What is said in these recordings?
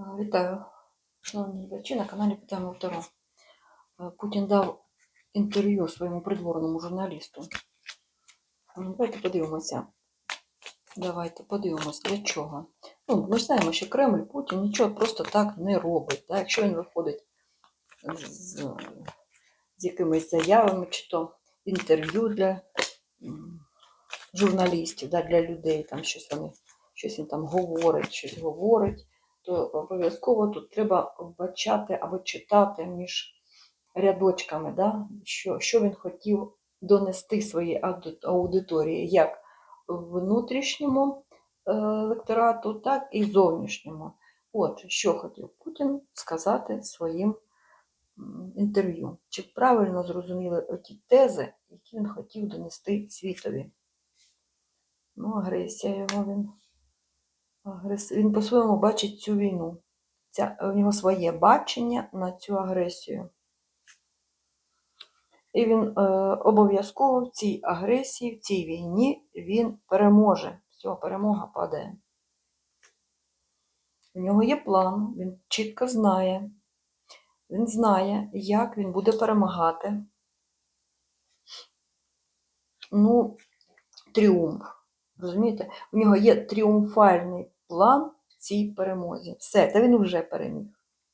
Вітаю, шановні глядачі на каналі Питаємо Таро. Е, Путін дав інтерв'ю своєму придворному журналісту. Давайте подивимося. Давайте подивимося, для чого. Ну, ми знаємо, що Кремль Путін нічого просто так не робить. Да? Якщо він виходить з, з якимись заявами, чи то інтерв'ю для журналістів, да, для людей, там щось вони, щось він там говорить, щось говорить то обов'язково тут треба вбачати або читати між рядочками, да? що, що він хотів донести своїй аудиторії, як внутрішньому е, електорату, так і зовнішньому. От що хотів Путін сказати своїм інтерв'ю. Чи правильно зрозуміли оті тези, які він хотів донести світові? Ну, агресія його він. Він по-своєму бачить цю війну. Ця... У нього своє бачення на цю агресію. І він е, обов'язково в цій агресії, в цій війні він переможе. Все, перемога падає. У нього є план, він чітко знає. Він знає, як він буде перемагати. Ну, тріумф. Розумієте? У нього є тріумфальний план в цій перемозі. Все, та він вже переміг.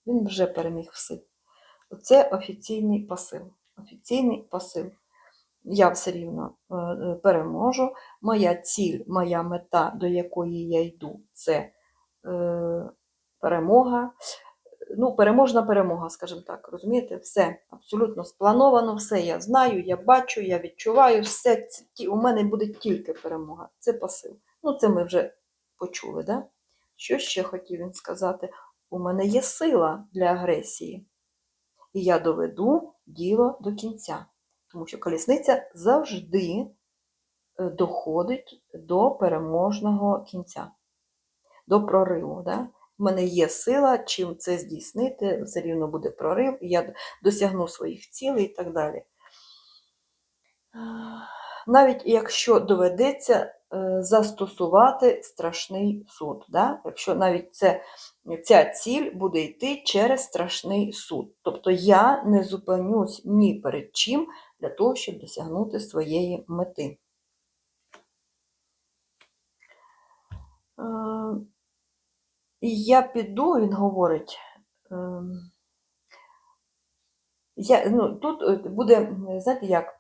Він вже переміг все. Це офіційний посил. Офіційний посил. Я все рівно е, е, переможу. Моя ціль, моя мета, до якої я йду, це е, перемога. Ну, переможна перемога, скажімо так. Розумієте, все абсолютно сплановано, все я знаю, я бачу, я відчуваю, все це, у мене буде тільки перемога. Це посил. Ну, це ми вже почули, да? Що ще хотів він сказати? У мене є сила для агресії, і я доведу діло до кінця. Тому що колісниця завжди е, доходить до переможного кінця, до прориву. Да? У мене є сила, чим це здійснити, все рівно буде прорив, я досягну своїх цілей і так далі. Навіть якщо доведеться е, застосувати страшний суд, да? якщо навіть це, ця ціль буде йти через страшний суд. Тобто я не зупинюсь ні перед чим для того, щоб досягнути своєї мети. І я піду, він говорить. ем, Я, ну, тут е, буде, знаєте як, е,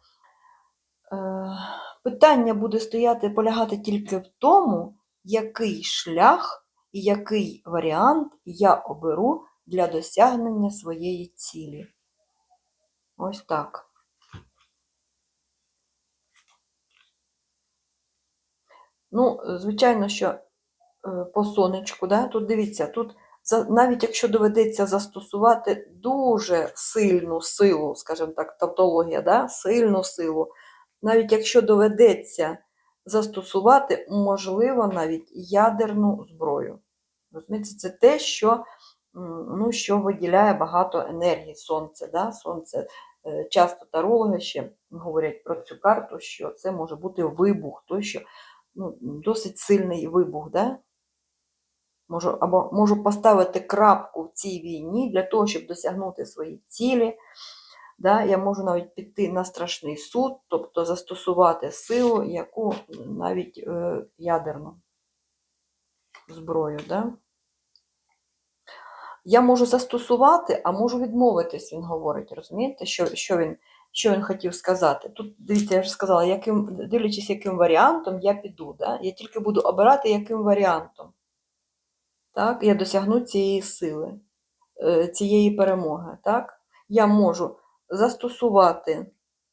питання буде стояти, полягати тільки в тому, який шлях і який варіант я оберу для досягнення своєї цілі. Ось так. Ну, звичайно, що по сонечку, да? тут дивіться, тут навіть якщо доведеться застосувати дуже сильну силу, скажімо так, тавтологія, да? сильну силу, навіть якщо доведеться застосувати, можливо, навіть ядерну зброю. Розумієте, це те, що, ну, що виділяє багато енергії сонце. Да? Сонце. е, Часто тарологи ще говорять про цю карту, що це може бути вибух, той, що ну, досить сильний вибух. Да? Можу, або можу поставити крапку в цій війні для того, щоб досягнути свої цілі. Да? Я можу навіть піти на страшний суд, тобто застосувати силу, яку навіть е, ядерну зброю. Да? Я можу застосувати, а можу відмовитись, він говорить. Розумієте, що, що, він, що він хотів сказати? Тут, дивіться, я ж сказала, яким, дивлячись, яким варіантом я піду. Да? Я тільки буду обирати, яким варіантом. Так? Я досягну цієї сили, е, цієї перемоги. Так? Я можу застосувати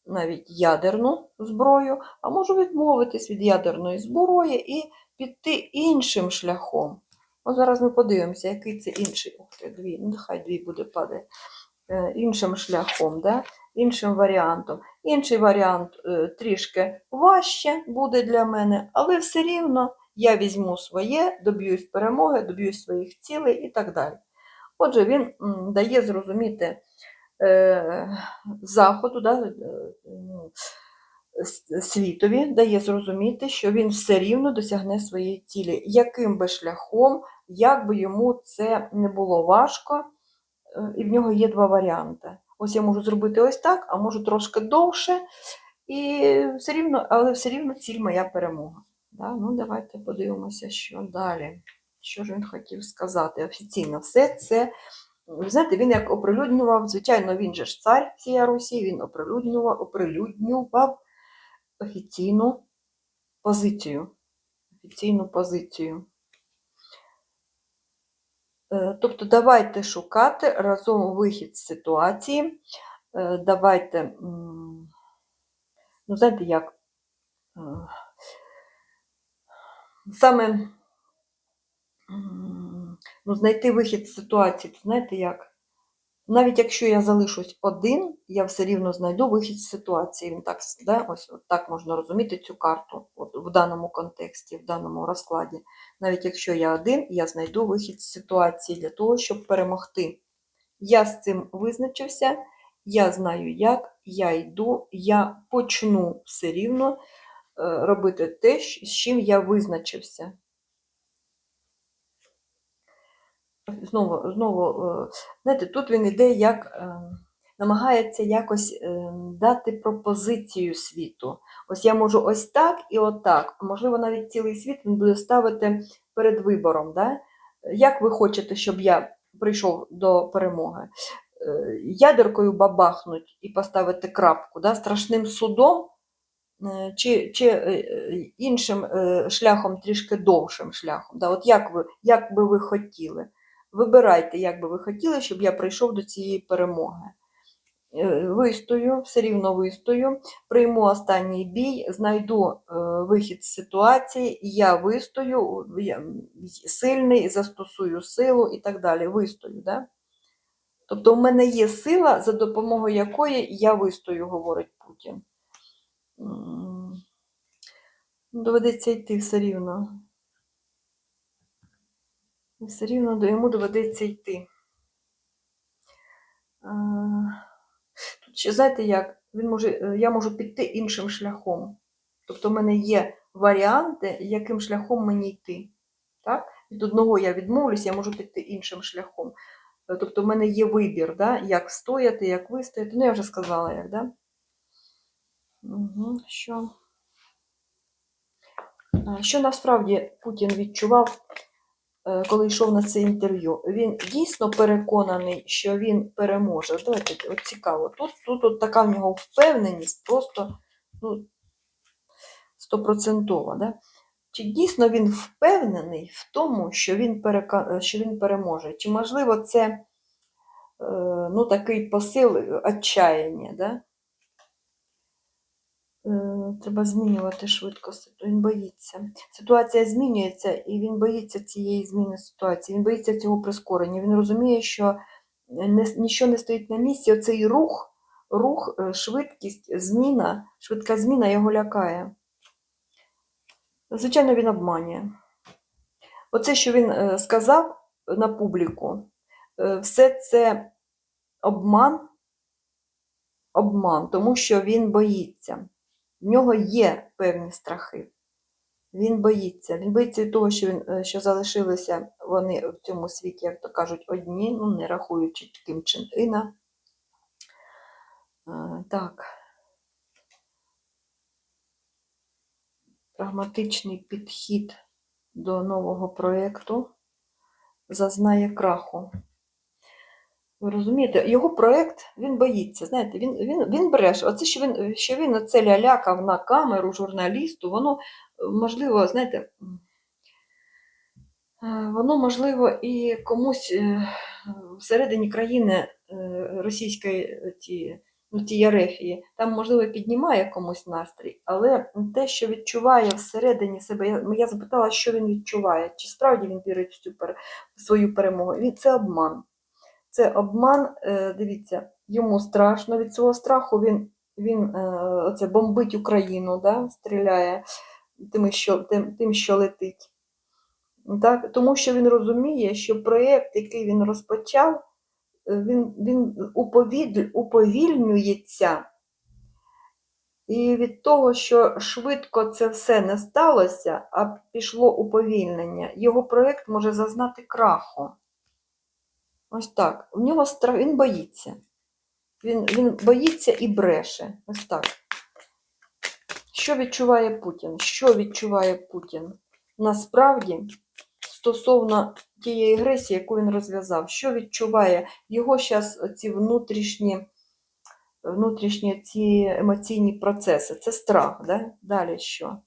навіть ядерну зброю, а можу відмовитись від ядерної зброї і піти іншим шляхом. От зараз ми подивимося, який це інший. Ух ти, дві, ну нехай дві буде падає. Е, Іншим шляхом, да? іншим варіантом. Інший варіант е, трішки важче буде для мене, але все рівно я візьму своє, доб'юсь перемоги, доб'юсь своїх цілей і так далі. Отже, він дає зрозуміти е, заходу, да, е, ну, світові, дає зрозуміти, що він все рівно досягне своєї цілі, яким би шляхом як би йому це не було важко, е, і в нього є два варіанти. Ось я можу зробити ось так, а можу трошки довше, і все рівно, але все рівно ціль моя перемога. Да? Ну, давайте подивимося, що далі. Що ж він хотів сказати офіційно? Все це, знаєте, він як оприлюднював, звичайно, він же ж цар всієї Русі, він оприлюднював, оприлюднював офіційну позицію. Офіційну позицію. Е, Тобто давайте шукати разом вихід з ситуації. Е, Давайте, ну, знаєте, як е, саме ну, знайти вихід з ситуації, знаєте як? Навіть якщо я залишусь один, я все рівно знайду вихід з ситуації. Він так, да, ось от так можна розуміти цю карту от, в даному контексті, в даному розкладі. Навіть якщо я один, я знайду вихід з ситуації для того, щоб перемогти. Я з цим визначився, я знаю як, я йду, я почну все рівно робити те, з чим я визначився. Знову, знову, е, знаєте, тут він іде як е, намагається якось е, дати пропозицію світу. Ось я можу ось так і отак. Можливо, навіть цілий світ він буде ставити перед вибором. Да? Як ви хочете, щоб я прийшов до перемоги? Е, Ядеркою бабахнуть і поставити крапку, да? страшним судом е, чи, чи е, е, іншим е, шляхом, трішки довшим шляхом. Да? От як, ви, як би ви хотіли? Вибирайте, як би ви хотіли, щоб я прийшов до цієї перемоги. Е, Вистою, все рівно вистою, прийму останній бій, знайду е, вихід з ситуації, я вистою, я сильний, застосую силу і так далі. Вистою. Да? Тобто в мене є сила, за допомогою якої я вистою, говорить Путін. Доведеться йти все рівно. Все рівно йому доведеться йти. Тут ще знаєте як? Він може, е, я можу піти іншим шляхом. Тобто в мене є варіанти, яким шляхом мені йти. Так? Від одного я відмовлюся, я можу піти іншим шляхом. Е, Тобто в мене є вибір, да? як стояти, як вистояти. Ну, я вже сказала, як, да? Угу. Що? Що насправді Путін відчував, е, коли йшов на це інтерв'ю? Він дійсно переконаний, що він переможе. Давайте, от цікаво. Тут, тут от така в нього впевненість, просто ну, стопроцентова. Да? Чи дійсно він впевнений в тому, що він, перека... що він переможе? Чи можливо це е, ну, такий посил відчаяння? Да? Е, Треба змінювати швидко. Він боїться. Ситуація змінюється, і він боїться цієї зміни ситуації. Він боїться цього прискорення. Він розуміє, що нічого не стоїть на місці. Оцей рух, рух, е, швидкість, зміна, швидка зміна його лякає. Звичайно, він обманює. Оце, що він е, сказав на публіку, все це обман, обман, тому що він боїться. В нього є певні страхи. Він боїться. Він боїться того, що, він, е, що залишилися вони в цьому світі, як то кажуть, одні, ну, не рахуючи Ким Чен Іна. Е, Так. Прагматичний підхід до нового проєкту зазнає краху. Ви розумієте, його проєкт, він боїться. Знаєте, він, він, він бреше. Оце, що він, що він оце лялякав на камеру журналісту, воно, е, можливо, знаєте, е, воно, можливо, і комусь е, всередині країни російської ті, ну, ті Ярефії, там, можливо, піднімає комусь настрій, але те, що відчуває всередині себе, я, я запитала, що він відчуває, чи справді він вірить в, цю, в свою перемогу. Він, це обман. Це обман, е, дивіться, йому страшно від цього страху. Він, він е, оце бомбить Україну, да, стріляє тим, що, тим, тим, що летить. Так? Тому що він розуміє, що проєкт, який він розпочав, е, він, він уповіль, уповільнюється. І від того, що швидко це все не сталося, а пішло уповільнення, його проєкт може зазнати краху. Ось так. В нього страх, він боїться. Він, він боїться і бреше. Ось так. Що відчуває Путін? Що відчуває Путін? Насправді, стосовно тієї агресії, яку він розв'язав, що відчуває його зараз ці внутрішні, внутрішні ці емоційні процеси? Це страх, да? Далі що?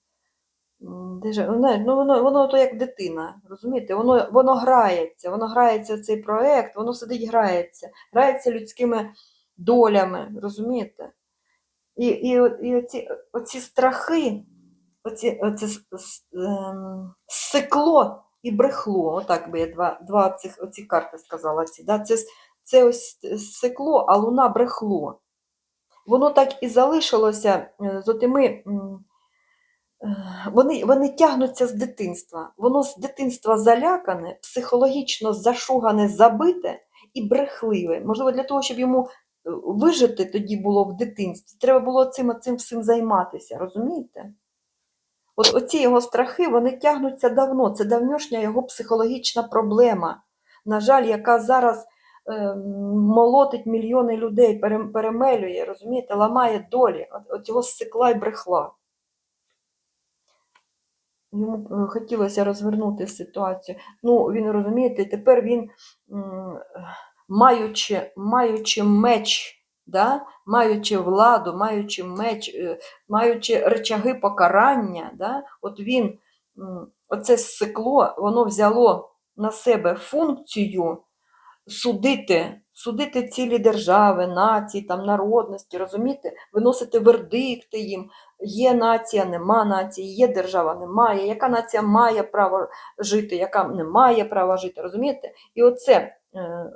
Де ну, ну, воно, воно то як дитина, розумієте? Воно, воно грається, воно грається в цей проект, воно сидить, грається, грається людськими долями, розумієте? І, і, і оці, оці страхи, оці, оце ем, сикло і брехло, отак би я два, два цих, оці карти сказала. Ці, да? це, це ось сикло, а луна брехло. Воно так і залишилося е, з отими. Е, Вони, вони тягнуться з дитинства. Воно з дитинства залякане, психологічно зашугане, забите і брехливе. Можливо, для того, щоб йому е, вижити тоді було в дитинстві, треба було цим, цим всім займатися, розумієте? От оці його страхи, вони тягнуться давно. Це давнішня його психологічна проблема, на жаль, яка зараз е, молотить мільйони людей, перемелює, розумієте, ламає долі от, от цього сикла і брехла. Йому е, хотілося розвернути ситуацію. Ну, він розумієте, тепер він, маючи, маючи меч, да? маючи владу, маючи меч, е, маючи речаги покарання, да? от він, оце сикло, воно взяло на себе функцію судити, судити цілі держави, нації, там, народності, розумієте, виносити вердикти їм. Є нація, нема нації, є держава, немає. Яка нація має право жити, яка не має права жити, розумієте? І оце, е,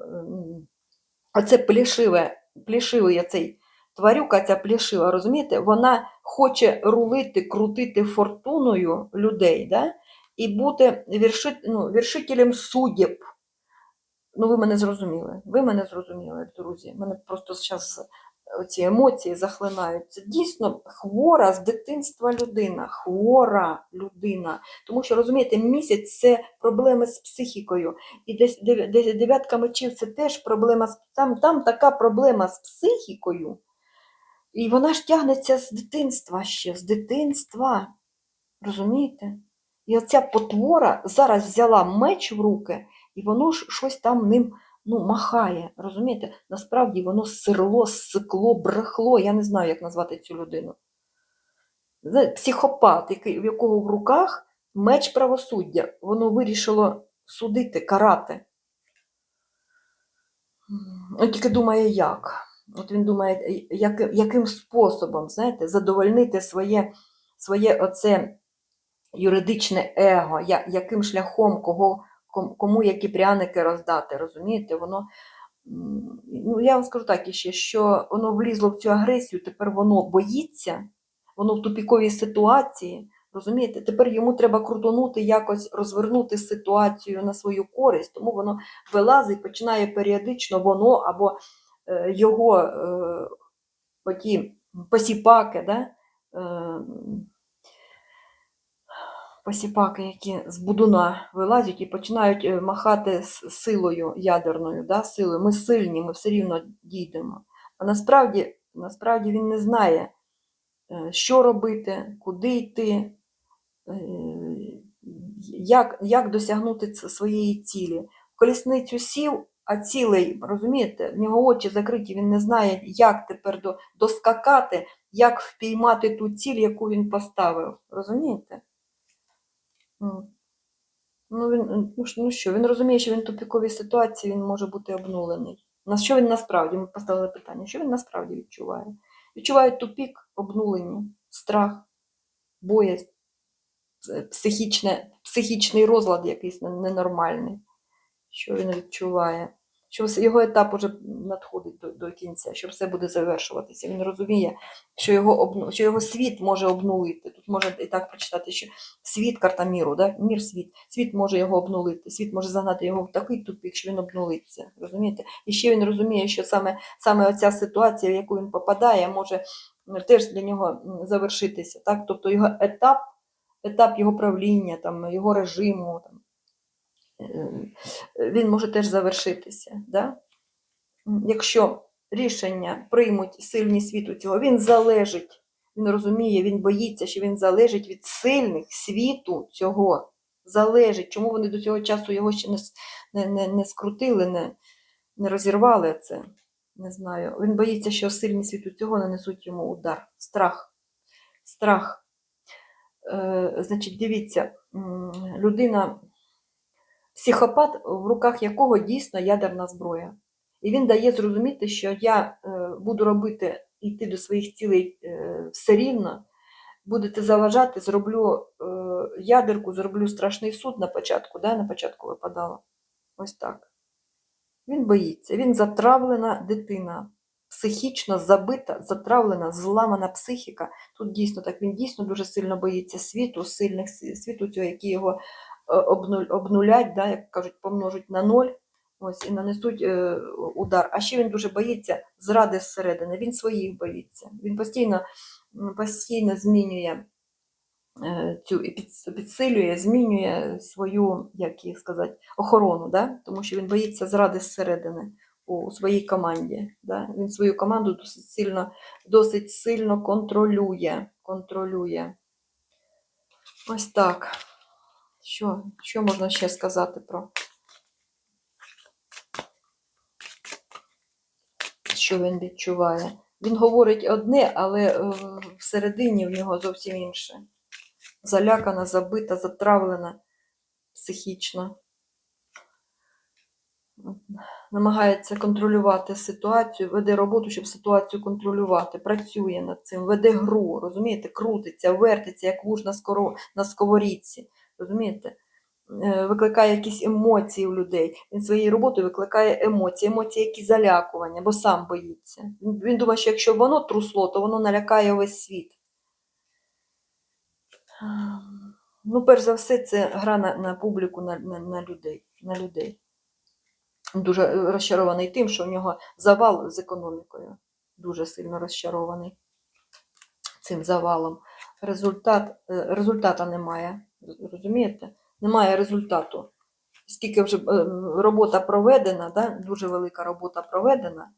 оце плішиве, плішивий цей тварюка, ця плішива, розумієте, вона хоче рулити, крутити фортуною людей, да? і бути ну, вершителем судеб. Ну, ви мене зрозуміли. Ви мене зрозуміли, друзі. Мене просто зараз ці емоції захлинають. Це дійсно хвора з дитинства людина, хвора людина. Тому що, розумієте, місяць це проблеми з психікою. І десь дев'ятка мечів це теж проблема з там, там така проблема з психікою. І вона ж тягнеться з дитинства ще, з дитинства. Розумієте? І оця потвора зараз взяла меч в руки, і воно ж щось там ним ну, махає. Розумієте? Насправді воно сирло, сикло, брехло. Я не знаю, як назвати цю людину. Психопат, який, в якого в руках меч правосуддя. Воно вирішило судити, карати. Він тільки думає, як. От він думає, як, яким способом, знаєте, задовольнити своє, своє оце юридичне его, я- яким шляхом, кого, кому які пряники роздати, розумієте? Воно, ну, я вам скажу так іще, що воно влізло в цю агресію, тепер воно боїться, воно в тупіковій ситуації, розумієте? Тепер йому треба крутонути, якось розвернути ситуацію на свою користь, тому воно вилазить, починає періодично воно або е, його е, оті посіпаки, да? Посіпаки, які з будуна вилазять і починають е, махати з силою ядерною, да, силою. Ми сильні, ми все рівно дійдемо. А насправді, насправді він не знає, е, що робити, куди йти, е, як, як досягнути своєї цілі. Колісницю сів, а цілий, розумієте, в нього очі закриті, він не знає, як тепер доскакати, як впіймати ту ціль, яку він поставив. Розумієте? Ну, він, ну, що- ну він розуміє, що він в тупіковій ситуації, він може бути обнулений. На що він насправді? Ми поставили питання, що він насправді відчуває? Відчуває тупік, обнулення, страх, боязнь, психічний розлад якийсь ненормальний. Що він відчуває? Що його етап уже надходить до, до кінця, що все буде завершуватися. Він розуміє, що його, обну- що його світ може обнулити. Тут можна і так прочитати, що світ, карта міру, да? мір світ. Світ може його обнулити, світ може загнати його в такий тупік, що він обнулиться. Розумієте? І ще він розуміє, що саме, саме оця ситуація, в яку він попадає, може теж для нього завершитися. Так? Тобто його етап, етап його правління, там, його режиму, там, він може теж завершитися. Да? Якщо рішення приймуть сильні світу цього, він залежить, він розуміє, він боїться, що він залежить від сильних світу цього. Залежить. Чому вони до цього часу його ще не, не, не, не скрутили, не, не розірвали це? Не знаю. Він боїться, що сильні світу цього нанесуть йому удар. Страх. Страх. Е, значить, дивіться, людина, психопат, в руках якого дійсно ядерна зброя. І він дає зрозуміти, що я е, буду робити йти до своїх цілей е, все рівно, будете заважати, зроблю е, ядерку, зроблю страшний суд на початку, да, на початку випадало. Ось так. Він боїться, він затравлена дитина, психічно забита, затравлена, зламана психіка. Тут дійсно так, він дійсно дуже сильно боїться світу, сильних світу цього, які його обнулять, да, як кажуть, помножуть на ноль. Ось і нанесуть е, удар. А ще він дуже боїться зради зсередини. Він своїх боїться. Він постійно, постійно змінює е, цю підсилює, змінює свою, як їх сказати, охорону, да? тому що він боїться зради зсередини у своїй команді. Да? Він свою команду досить сильно, досить сильно контролює. контролює. Ось так. Що, що можна ще сказати про? Що він відчуває? Він говорить одне, але е, всередині в нього зовсім інше. Залякана, забита, затравлена психічно. Намагається контролювати ситуацію, веде роботу, щоб ситуацію контролювати, працює над цим, веде гру, розумієте, крутиться, вертиться, як вуж на, сковорідці. Розумієте? Е, Викликає якісь емоції у людей. Він своєю роботою викликає емоції, емоції, які залякування, бо сам боїться. Він, думає, що якщо воно трусло, то воно налякає весь світ. Ну, перш за все, це гра на, на публіку, на, на, на людей. На людей. Дуже розчарований тим, що в нього завал з економікою. Дуже сильно розчарований цим завалом. Результат, е, результата немає. Розумієте? Немає результату. Скільки вже е, робота проведена, да? дуже велика робота проведена,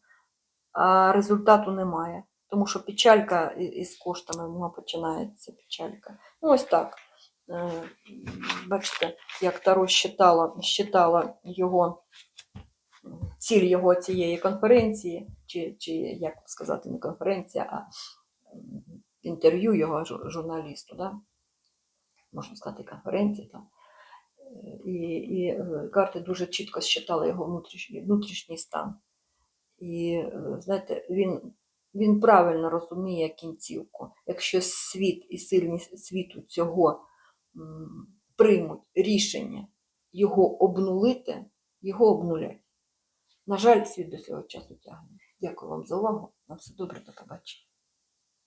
а результату немає. Тому що печалька із коштами нього починається печалька. Ну, ось так. Е, Бачите, як Таро щитала, щитала його ціль його цієї конференції, чи, чи як сказати, не конференція, а інтерв'ю його жу- журналісту, да? Можна сказати, конференція там. Е, І, і е, карти дуже чітко щитали його внутрішній, внутрішній стан. І е, знаєте, він, він правильно розуміє кінцівку. Якщо світ і сильність світу цього приймуть рішення його обнулити, його обнулять. На жаль, світ до цього часу тягне. Дякую вам за увагу. На все добре, до побачення.